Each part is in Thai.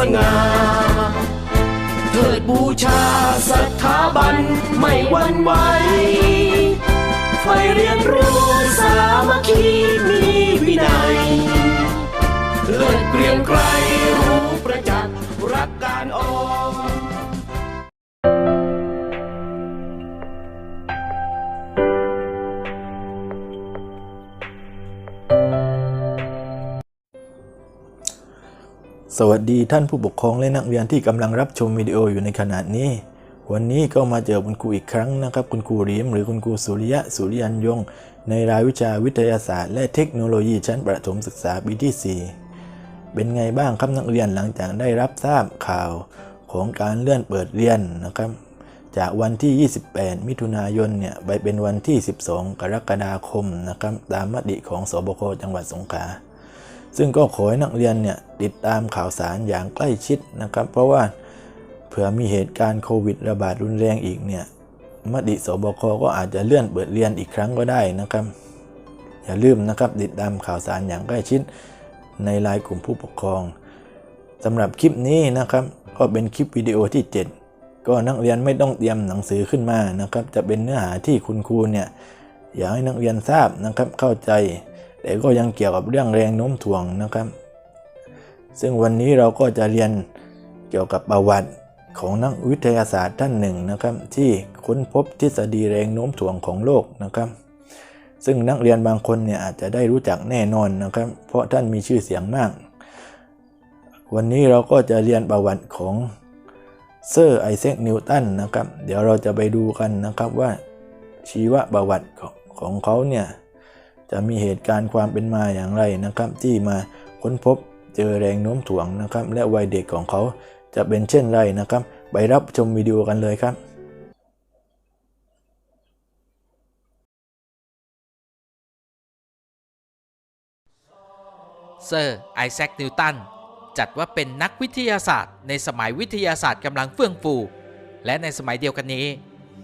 สง่าเถิดบูชาสถาบันไม่หวั่นไหวไฟเรียนรู้สามัคคี สวัสดีท่านผู้ปกครองและนักเรียนที่กำลังรับชมวิดีโออยู่ในขณะนี้ วันนี้ก็มาเจอคุณครูอีกครั้งนะครับ คุณครูเรียมหรือคุณครูสุริยะสุริยันยง ในรายวิชาวิทยาศาสตร์ และเทคโนโลยีชั้นประถมศึกษาปีที่ 4 เป็นไงบ้างครับนักเรียนหลังจากได้รับทราบข่าวของการเลื่อนเปิดเรียนนะครับ จากวันที่ 28 มิถุนายนเนี่ยไปเป็นวันที่ 12 กรกฎาคมนะครับตามมติของสบคจังหวัดสงขลา ซึ่งก็ขอให้นักเรียนเนี่ยติดตามข่าวสารอย่างใกล้ชิดนะครับ เพราะว่าเผื่อมีเหตุการณ์โควิดระบาดรุนแรงอีกเนี่ยมติสบคก็อาจจะเลื่อนเปิดเรียนอีกครั้งก็ได้นะครับ อย่าลืมนะครับติดตามข่าวสารอย่างใกล้ชิดในไลน์กลุ่มผู้ปกครองสำหรับคลิปนี้นะครับ ก็เป็นคลิปวิดีโอที่ 7 ก็นักเรียนไม่ต้องเตรียมหนังสือขึ้นมานะครับ จะเป็นเนื้อหาที่คุณครูเนี่ยอยากให้นักเรียนทราบนะครับเข้าใจ แต่ก็ยังเกี่ยวกับเรื่องแรงโน้มถ่วงนะครับ ซึ่งวันนี้เราก็จะเรียนเกี่ยวกับประวัติของนักวิทยาศาสตร์ท่านหนึ่งนะครับ ที่ค้นพบทฤษฎีแรงโน้มถ่วงของโลกนะครับ ซึ่งนักเรียนบางคนเนี่ยอาจจะได้รู้จักแน่นอนนะครับ เพราะท่านมีชื่อเสียงมาก วันนี้เราก็จะเรียนประวัติของเซอร์ไอแซคนิวตันนะครับ เดี๋ยวเราจะไปดูกันนะครับว่าชีวประวัติของของเขาเนี่ย จะมีเหตุการณ์ความเป็นมาอย่างไรนะครับ ที่มาค้นพบเจอแรงโน้มถ่วงนะครับ และวัยเด็กของเขาจะเป็นเช่นไรนะครับ ไปรับชมวิดีโอกันเลยครับเซอร์ไอแซคนิวตันจัดว่าเป็นนักวิทยาศาสตร์ ในสมัยวิทยาศาสตร์กำลังเฟื่องฟู และในสมัยเดียวกันนี้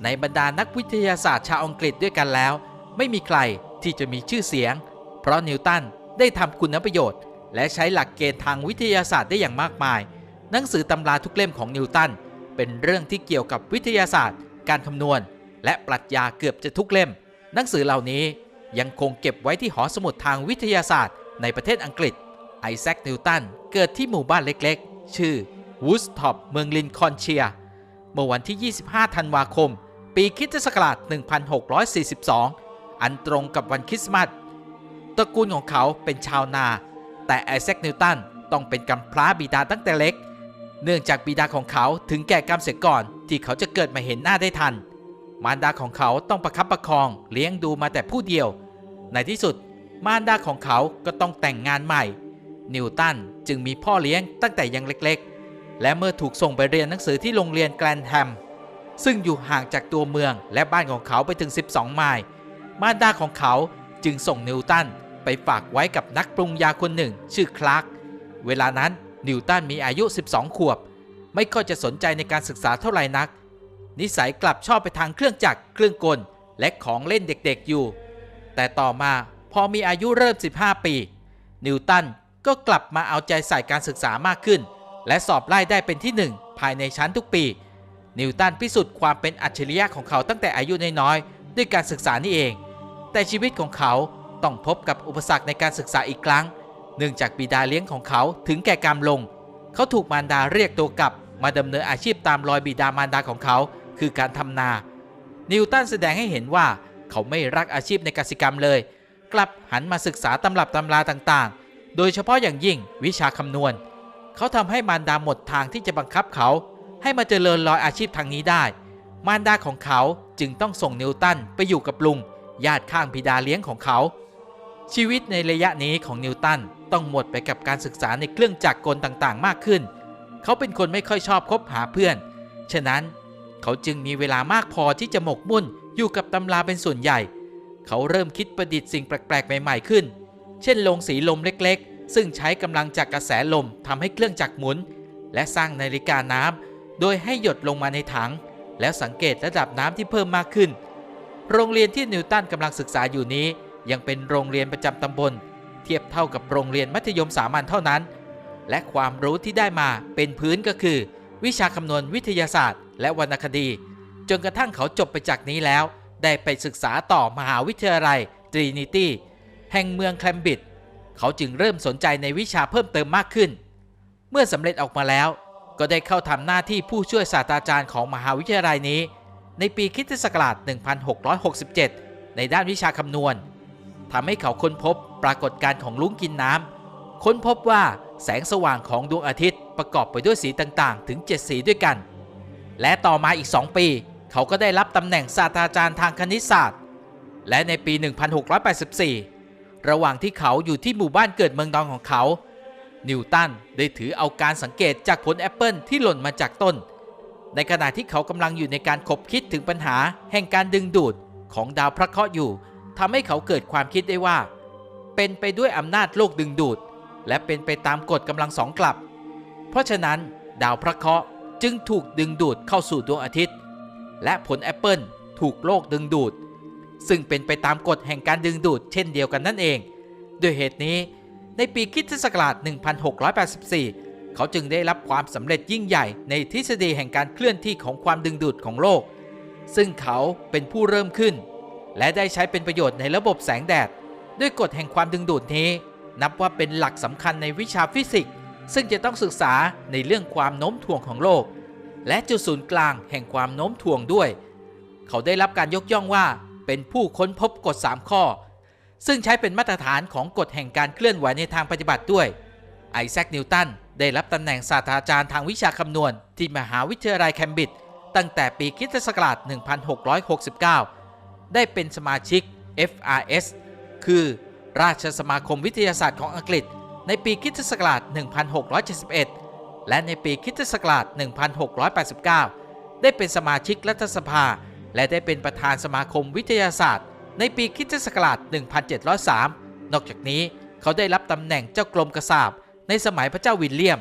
ในบรรดานักวิทยาศาสตร์ชาวอังกฤษด้วยกันแล้ว ไม่มีใคร ที่จะมีชื่อเสียง เพราะนิวตันได้ทำคุณประโยชน์ และใช้หลักเกณฑ์ทางวิทยาศาสตร์ได้อย่างมากมาย หนังสือตำราทุกเล่มของนิวตันเป็นเรื่องที่เกี่ยวกับวิทยาศาสตร์ การคำนวณ และปรัชญาเกือบจะทุกเล่ม หนังสือเหล่านี้ยังคงเก็บไว้ที่หอสมุดทางวิทยาศาสตร์ ในประเทศอังกฤษ ไอแซค นิวตัน เกิดที่หมู่บ้านเล็กๆ ชื่อวูสท็อปเมืองลินคอนเชีย เมื่อวันที่ 25 ธันวาคม ปีคริสตศักราช 1642 อันตรงกับวันคริสต์มาสตระกูลของเขาเป็นชาวนา แต่ไอแซคนิวตันต้องเป็นกำพร้าบิดาตั้งแต่เล็ก เนื่องจากบิดาของเขาถึงแก่กรรมเสียก่อนที่เขาจะเกิดมาเห็นหน้าได้ทัน มารดาของเขาต้องประคับประคองเลี้ยงดูมาแต่ผู้เดียว ในที่สุดมารดาของเขาก็ต้องแต่งงานใหม่ นิวตันจึงมีพ่อเลี้ยงตั้งแต่ยังเล็กๆ และเมื่อถูกส่งไปเรียนหนังสือที่โรงเรียนแกลนแฮมซึ่งอยู่ห่างจากตัวเมืองและบ้านของเขาไปถึง 12 ไมล์ มารดาของเขาจึงส่งนิวตันไปฝากไว้กับนักปรุงยาคนหนึ่ง ชื่อคลาร์กเวลานั้นนิวตันมีอายุ 12 ขวบ ไม่ค่อยจะสนใจในการศึกษาเท่าไหร่นัก นิสัยกลับชอบไปทางเครื่องจักรเครื่องกล และของเล่นเด็กๆอยู่ แต่ต่อมาพอมีอายุเริ่ม 15 ปี นิวตันก็กลับมาเอาใจใส่การศึกษามากขึ้น และสอบไล่ได้เป็นที่หนึ่งภายในชั้นทุกปี นิวตันพิสูจน์ความเป็นอัจฉริยะของเขาตั้งแต่อายุน้อยๆด้วยการศึกษานี่เอง แต่ชีวิตของเขาต้องพบกับอุปสรรคในการศึกษาอีกครั้ง เนื่องจากบิดาเลี้ยงของเขาถึงแก่กรรมลง เขาถูกมารดาเรียกตัวกลับมาดำเนินอาชีพตามรอยบิดามารดาของเขา คือการทำนา นิวตันแสดงให้เห็นว่าเขาไม่รักอาชีพในกสิกรรมเลย กลับหันมาศึกษาตำรับตำราต่างๆ โดยเฉพาะอย่างยิ่งวิชาคำนวณ เขาทำให้มารดาหมดทางที่จะบังคับเขา ให้มาเจริญรอยอาชีพทางนี้ได้ มารดาของเขาจึงต้องส่งนิวตันไปอยู่กับลุง ญาติข้างบิดาเลี้ยงของเขา ชีวิตในระยะนี้ของนิวตันต้องหมดไปกับการศึกษาในเครื่องจักรกลต่างๆ มากขึ้น เขาเป็นคนไม่ค่อยชอบคบหาเพื่อน ฉะนั้นเขาจึงมีเวลามากพอที่จะหมกมุ่นอยู่กับตำราเป็นส่วนใหญ่ เขาเริ่มคิดประดิษฐ์สิ่งแปลกๆ ใหม่ๆขึ้น เช่นโรงสีลมเล็กๆ ซึ่งใช้กำลังจากกระแสลมทำให้เครื่องจักรหมุน และสร้างนาฬิกาน้ำโดยให้หยดลงมาในถัง แล้วสังเกตระดับน้ำที่เพิ่มมากขึ้น โรงเรียนที่นิวตันกำลังศึกษาอยู่นี้ ยังเป็นโรงเรียนประจำตำบล เทียบเท่ากับโรงเรียนมัธยมสามัญเท่านั้น และความรู้ที่ได้มาเป็นพื้นก็คือ วิชาคำนวณวิทยาศาสตร์ และวรรณคดี จนกระทั่งเขาจบไปจากนี้แล้ว ได้ไปศึกษาต่อมหาวิทยาลัยตรีนิตี้แห่งเมืองแคมบริดจ์เขาจึงเริ่มสนใจในวิชาเพิ่มเติมมากขึ้น เมื่อสำเร็จออกมาแล้ว ก็ได้เข้าทำหน้าที่ผู้ช่วยศาสตราจารย์ของมหาวิทยาลัยนี้ ในปีคริสตศักราช 1667 ในด้านวิชาคำนวณทำให้เขาค้นพบปรากฏการณ์ของลุ้งกินน้ำค้นพบว่าแสงสว่างของดวงอาทิตย์ประกอบไปด้วยสีต่างๆ ถึง 7 สีด้วยกัน และต่อมาอีก 2 ปี เขาก็ได้รับตำแหน่งศาสตราจารย์ทางคณิตศาสตร์ และในปี 1684 ระหว่างที่เขาอยู่ที่หมู่บ้านเกิดเมืองดองของเขา นิวตันได้ถือเอาการสังเกตจากผลแอปเปิลที่หล่นมาจากต้น ในขณะที่เขากำลังอยู่ในการคบคิดถึงปัญหาแห่งการดึงดูดของดาวพระเคราะห์อยู่ทำให้เขาเกิดความคิดได้ว่า เป็นไปด้วยอำนาจโลกดึงดูด และเป็นไปตามกฎกำลังสองกลับ เพราะฉะนั้น ดาวพระเคราะห์จึงถูกดึงดูดเข้าสู่ดวงอาทิตย์ และผลแอปเปิลถูกโลกดึงดูด ซึ่งเป็นไปตามกฎแห่งการดึงดูดเช่นเดียวกันนั่นเอง ด้วยเหตุนี้ ในปีคริสตศักราช1684 เขาจึงได้รับความสำเร็จยิ่งใหญ่ในทฤษฎีแห่งการเคลื่อนที่ของความดึงดูดของโลก ซึ่งเขาเป็นผู้เริ่มขึ้น และได้ใช้เป็นประโยชน์ในระบบแสงแดด ด้วยกฎแห่งความดึงดูดนี้ นับว่าเป็นหลักสำคัญในวิชาฟิสิกส์ซึ่งจะต้องศึกษาในเรื่องความโน้มถ่วงของโลก และจุดศูนย์กลางแห่งความโน้มถ่วงด้วย เขาได้รับการยกย่องว่าเป็นผู้ค้นพบกฎ 3 ข้อ ซึ่งใช้เป็นมาตรฐานของกฎแห่งการเคลื่อนไหวในทางปฏิบัติด้วย ไอแซค นิวตัน ได้รับตำแหน่งศาสตราจารย์ทางวิชาคำนวณ ที่มหาวิทยาลัยแคมบริดจ์ตั้งแต่ปีคิศักราช 1669 ได้เป็นสมาชิก FRS คือราชสมาคมวิทยาศาสตร์ของอังกฤษ ในปีคิศักราช 1671 และในปีคิศักราช 1689 ได้เป็นสมาชิกรัฐสภา และได้เป็นประธานสมาคมวิทยาศาสตร์ ในปีคิศักราช 1703 นอกจากนี้เขาได้รับตำแหน่งเจ้ากรมกระสาบ ในสมัยพระเจ้าวิลเลียม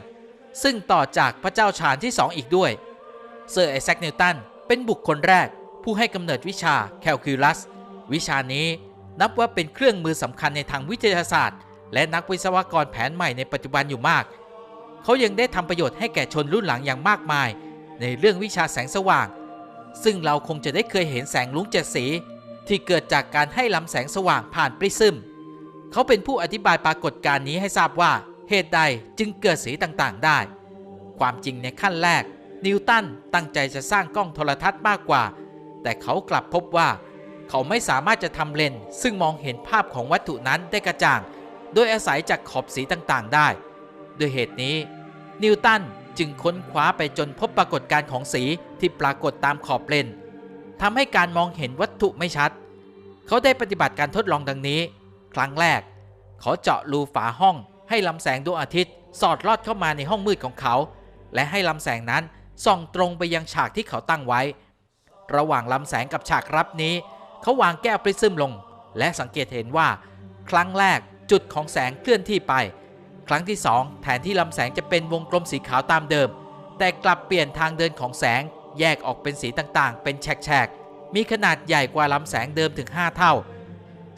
ซึ่งต่อจากพระเจ้าชาญที่สองอีกด้วย เซอร์ไอแซคนิวตันเป็นบุคคลแรกผู้ให้กำเนิดวิชาแคลคิวลัส วิชานี้นับว่าเป็นเครื่องมือสำคัญในทางวิทยาศาสตร์ และนักวิศวกรแผนใหม่ในปัจจุบันอยู่มาก เขายังได้ทำประโยชน์ให้แก่ชนรุ่นหลังอย่างมากมาย ในเรื่องวิชาแสงสว่าง ซึ่งเราคงจะได้เคยเห็นแสงลุ้งเจ็ดสี ที่เกิดจากการให้ลำแสงสว่างผ่านปริซึม เขาเป็นผู้อธิบายปรากฏการณ์นี้ให้ทราบว่า เหตุใดจึงเกิดสีต่างๆได้ ความจริงในขั้นแรก นิวตันตั้งใจจะสร้างกล้องโทรทัศน์มากกว่า แต่เขากลับพบว่า เขาไม่สามารถจะทำเลนส์ซึ่งมองเห็นภาพของวัตถุนั้นได้กระจ่าง โดยอาศัยจากขอบสีต่างๆ ได้ ด้วยเหตุนี้ นิวตันจึงค้นคว้าไปจนพบปรากฏการณ์ของสีที่ปรากฏตามขอบเลนส์ทำให้การมองเห็นวัตถุไม่ชัด เขาได้ปฏิบัติการทดลองดังนี้ ครั้งแรก เขาเจาะรูฝาห้อง ให้ลำแสงดวงอาทิตย์ สอดลอดเข้ามาในห้องมืดของเขา และให้ลำแสงนั้นส่องตรงไปยังฉากที่เขาตั้งไว้ ระหว่างลำแสงกับฉากรับนี้ เขาวางแก้วปริซึมลง และสังเกตเห็นว่า ครั้งแรกจุดของแสงเคลื่อนที่ไป ครั้งที่สองแทนที่ลำแสงจะเป็นวงกลมสีขาวตามเดิม แต่กลับเปลี่ยนทางเดินของแสง แยกออกเป็นสีต่างๆ เป็นแฉกๆมีขนาดใหญ่กว่าลำแสงเดิมถึง 5 เท่า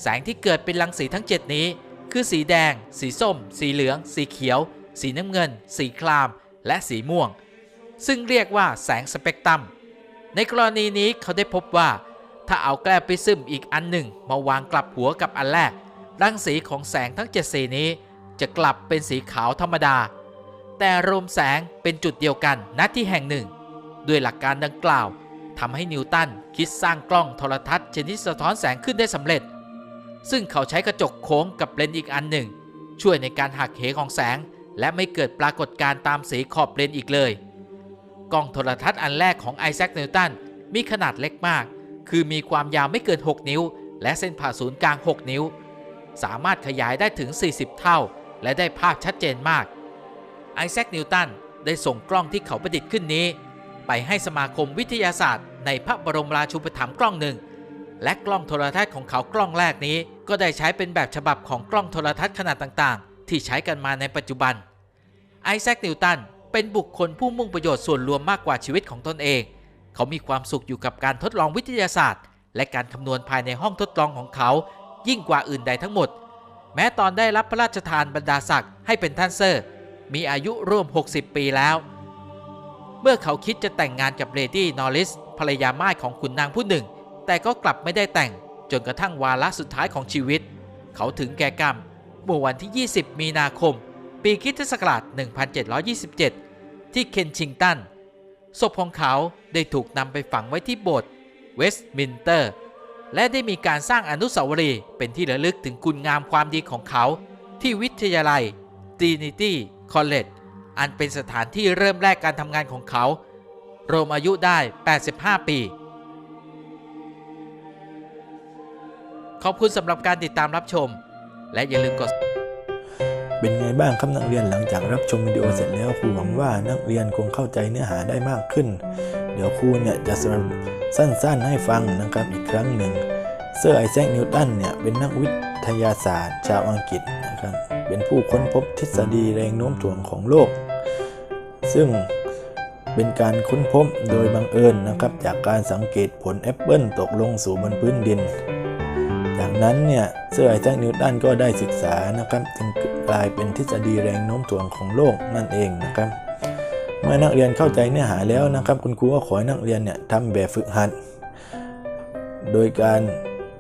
แสงที่เกิดเป็นรังสีทั้ง 7 นี้ คือสีแดง สีส้ม สีเหลือง สีเขียว สีน้ำเงิน สีคราม และสีม่วง ซึ่งเรียกว่าแสงสเปกตรัม ในกรณีนี้เขาได้พบว่า ถ้าเอาแก้วปริซึมอีกอันหนึ่งมาวางกลับหัวกับอันแรก รังสีของแสงทั้ง 7 สีนี้ จะกลับเป็นสีขาวธรรมดา แต่รวมแสงเป็นจุดเดียวกันณที่แห่งหนึ่ง ด้วยหลักการดังกล่าวทำให้นิวตันคิดสร้างกล้องโทรทัศน์ชนิดสะท้อนแสงขึ้นได้สำเร็จ ซึ่งเขาใช้กระจกโค้งกับเลนส์อีกอันหนึ่ง ช่วยในการหักเหของแสง และไม่เกิดปรากฏการณ์ตามสีขอบเลนส์อีกเลย กล้องโทรทัศน์อันแรกของไอแซคนิวตันมีขนาดเล็กมาก คือมีความยาวไม่เกิน 6 นิ้ว และเส้นผ่าศูนย์กลาง 6 นิ้ว สามารถขยายได้ถึง 40 เท่า และได้ภาพชัดเจนมาก ไอแซคนิวตันได้ส่งกล้องที่เขาประดิษฐ์ขึ้นนี้ ไปให้สมาคมวิทยาศาสตร์ ในพระบรมราชูปถัมภ์กล้องหนึ่ง และกล้องโทรทัศน์ของเขากล้องแรกนี้ ก็ได้ใช้เป็นแบบฉบับของกล้องโทรทัศน์ขนาดต่างๆ ที่ใช้กันมาในปัจจุบัน ไอแซค นิวตัน เป็นบุคคลผู้มุ่งประโยชน์ส่วนรวมมากกว่าชีวิตของตนเอง เขามีความสุขอยู่กับการทดลองวิทยาศาสตร์ และการคำนวณภายในห้องทดลองของเขา ยิ่งกว่าอื่นใดทั้งหมด แม้ตอนได้รับพระราชทานบรรดาศักดิ์ให้เป็นท่านเซอร์ มีอายุร่วม 60 ปีแล้ว เมื่อเขาคิดจะแต่งงานกับเลดี้นอริสภรรยาม่ายของขุนนางผู้หนึ่ง แต่ก็กลับไม่ได้แต่งจนกระทั่งวาระสุดท้ายของชีวิต เขาถึงแก่กรรมเมื่อวันที่ 20 มีนาคม ปีคริสตศักราช 1727 ที่เคนชิงตัน ศพของเขาได้ถูกนำไปฝังไว้ที่โบสถ์เวสต์มินเตอร์ และได้มีการสร้างอนุสาวรีย์เป็นที่ระลึกถึงคุณงามความดีของเขา ที่วิทยาลัย Trinity College อันเป็นสถานที่เริ่มแรกการทำงานของเขา รวมอายุได้ 85 ปี ขอบคุณสำหรับการติดตามรับชม และอย่าลืมกด เป็นไงบ้างครับนักเรียนหลังจากรับชมวิดีโอเสร็จแล้วครูหวังว่านักเรียนคงเข้าใจเนื้อหาได้มากขึ้น เดี๋ยวครูเนี่ยจะสรุปสั้นๆให้ฟังนะครับอีกครั้งหนึ่ง เซอร์ไอแซคนิวตันเนี่ยเป็นนักวิทยาศาสตร์ ชาวอังกฤษนะครับเป็นผู้ค้นพบทฤษฎีแรงโน้มถ่วงของโลก ซึ่งเป็นการค้นพบโดยบังเอิญนะครับจากการสังเกตผลแอปเปิลตกลงสู่บนพื้นดิน จากนั้นเนี่ยเซอร์ไอแซคนิวตันก็ได้ศึกษานะครับจึงกลายเป็นทฤษฎีแรงโน้มถ่วงของโลกนั่นเองนะครับ เมื่อนักเรียนเข้าใจเนื้อหาแล้วนะครับ คุณครูก็ขอให้นักเรียนเนี่ยทำแบบฝึกหัด โดยการ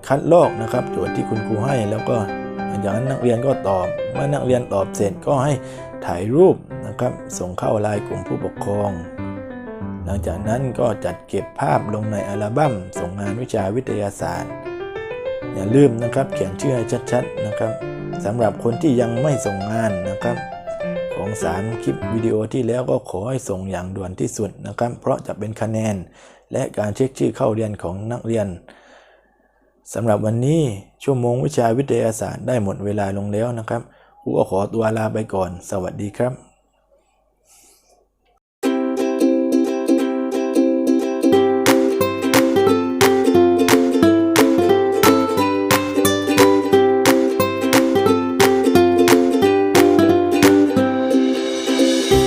คัดลอกนะครับโจทย์ที่คุณครูให้แล้วก็จากนั้นนักเรียนก็ตอบ เมื่อนักเรียนตอบเสร็จก็ให้ถ่ายรูปนะครับ ส่งเข้าไลน์กลุ่มผู้ปกครอง หลังจากนั้นก็จัดเก็บภาพลงในอัลบั้มส่งงานวิชาวิทยาศาสตร์ อย่าลืมนะครับ เขียนชื่อให้ชัดๆนะครับสำหรับคนที่ยังไม่ส่งงานนะครับ ของสารคลิปวิดีโอที่แล้วก็ขอให้ส่งอย่างด่วนที่สุดนะครับ เพราะจะเป็นคะแนน และการเช็คชื่อเข้าเรียนของนักเรียนสำหรับวันนี้ชั่วโมงวิชาวิทยาศาสตร์ได้หมดเวลาลงแล้วนะครับครูก็ขอตัวลาไปก่อน สวัสดีครับ